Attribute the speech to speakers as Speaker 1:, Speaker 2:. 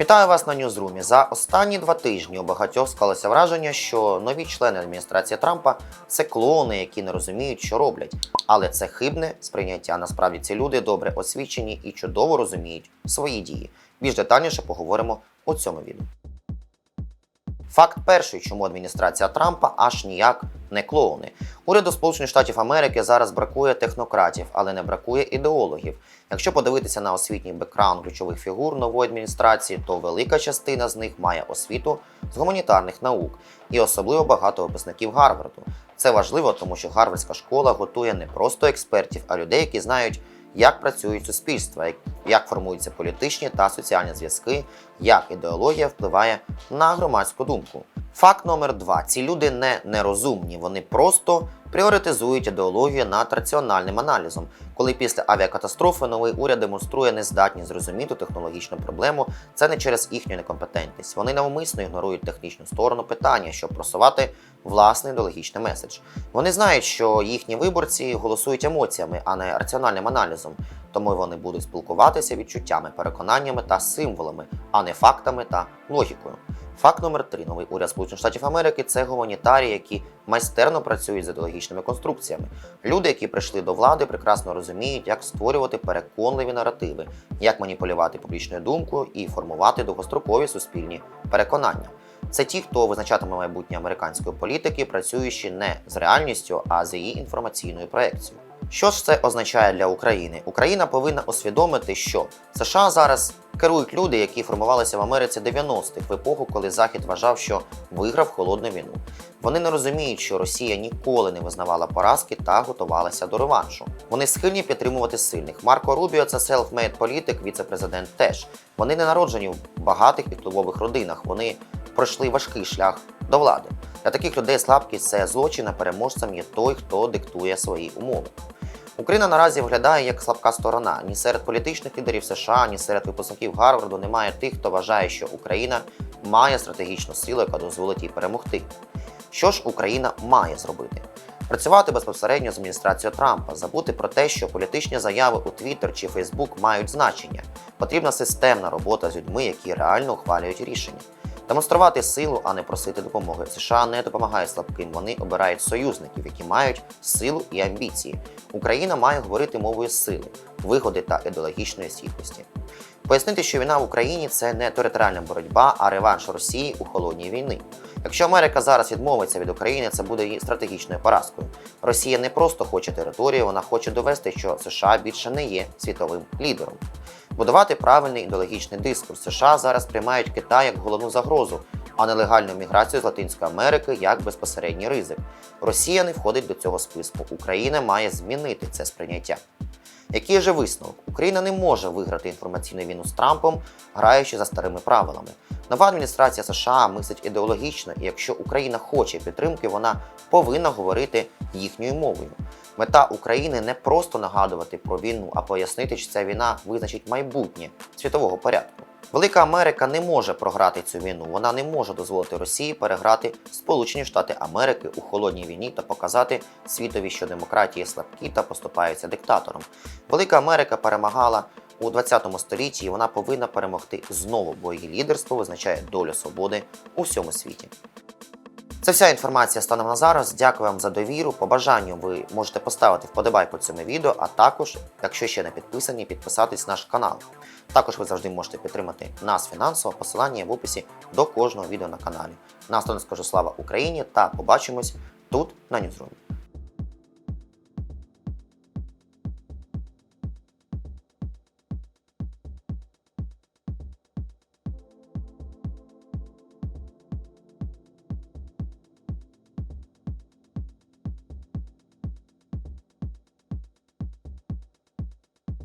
Speaker 1: Вітаю вас на Ньюзрумі. За останні два тижні у багатьох склалося враження, що нові члени адміністрації Трампа це клоуни, які не розуміють, що роблять. Але це хибне сприйняття. Насправді ці люди добре освічені і чудово розуміють свої дії. Більш детальніше поговоримо у цьому відео. Факт перший, чому адміністрація Трампа аж ніяк не клоуни. Уряду Сполучених Штатів Америки зараз бракує технократів, але не бракує ідеологів. Якщо подивитися на освітній бекграунд ключових фігур нової адміністрації, то велика частина з них має освіту з гуманітарних наук і особливо багато випускників Гарварду. Це важливо, тому що Гарвардська школа готує не просто експертів, а людей, які знають, як працюють суспільства, як- формуються політичні та соціальні зв'язки, як ідеологія впливає на громадську думку. Факт номер два: ці люди не нерозумні, вони просто пріоритизують ідеологію над раціональним аналізом. Коли після авіакатастрофи новий уряд демонструє нездатність зрозуміти технологічну проблему, це не через їхню некомпетентність. Вони навмисно ігнорують технічну сторону питання, щоб просувати власний ідеологічний меседж. Вони знають, що їхні виборці голосують емоціями, а не раціональним аналізом. Тому вони будуть спілкуватися відчуттями, переконаннями та символами, а не фактами та логікою. Факт номер три: новий уряд Сполучених Штатів Америки це гуманітарії, які майстерно працюють з ідеологічними конструкціями. Люди, які прийшли до влади, прекрасно розуміють, як створювати переконливі наративи, як маніпулювати публічною думкою і формувати довгострокові суспільні переконання. Це ті, хто визначатиме майбутнє американської політики, працюючи не з реальністю, а з її інформаційною проекцією. Що ж це означає для України? Україна повинна усвідомити, що США зараз керують люди, які формувалися в Америці 90-х, в епоху, коли Захід вважав, що виграв холодну війну. Вони не розуміють, що Росія ніколи не визнавала поразки та готувалася до реваншу. Вони схильні підтримувати сильних. Марко Рубіо це селфмейд політик, віце-президент теж. Вони не народжені в багатих і впливових родинах. Вони пройшли важкий шлях до влади. Для таких людей слабкість це злочин, а переможцем є той, хто диктує свої умови. Україна наразі виглядає як слабка сторона. Ні серед політичних лідерів США, ні серед випускників Гарварду немає тих, хто вважає, що Україна має стратегічну силу, яка дозволить їй перемогти. Що ж Україна має зробити? Працювати безпосередньо з адміністрацією Трампа, забути про те, що політичні заяви у Twitter чи Facebook мають значення. Потрібна системна робота з людьми, які реально ухвалюють рішення. Демонструвати силу, а не просити допомоги. США не допомагають слабким, вони обирають союзників, які мають силу і амбіції. Україна має говорити мовою сили, вигоди та ідеологічної стійкості. Пояснити, що війна в Україні це не територіальна боротьба, а реванш Росії у холодній війни. Якщо Америка зараз відмовиться від України, це буде її стратегічною поразкою. Росія не просто хоче територію, вона хоче довести, що США більше не є світовим лідером. Будувати правильний ідеологічний дискурс. США зараз приймають Китай як головну загрозу, а нелегальну міграцію з Латинської Америки як безпосередній ризик. Росія не входить до цього списку. Україна має змінити це сприйняття. Який же висновок? Україна не може виграти інформаційну війну з Трампом, граючи за старими правилами. Нова адміністрація США мислить ідеологічно, і якщо Україна хоче підтримки, вона повинна говорити їхньою мовою. Мета України не просто нагадувати про війну, а пояснити, що ця війна визначить майбутнє світового порядку. Велика Америка не може програти цю війну. Вона не може дозволити Росії переграти Сполучені Штати Америки у холодній війні та показати світові, що демократії слабкі та поступаються диктатором. Велика Америка перемагала у 20 столітті, вона повинна перемогти знову, бо її лідерство визначає долю свободи у всьому світі. Це вся інформація станом на зараз. Дякую вам за довіру. По бажанню ви можете поставити вподобайку цьому відео, а також, якщо ще не підписані, підписатись на наш канал. Також ви завжди можете підтримати нас фінансово. Посилання в описі до кожного відео на каналі. Наостанок скажу слава Україні та побачимось тут на Ньюзрумі.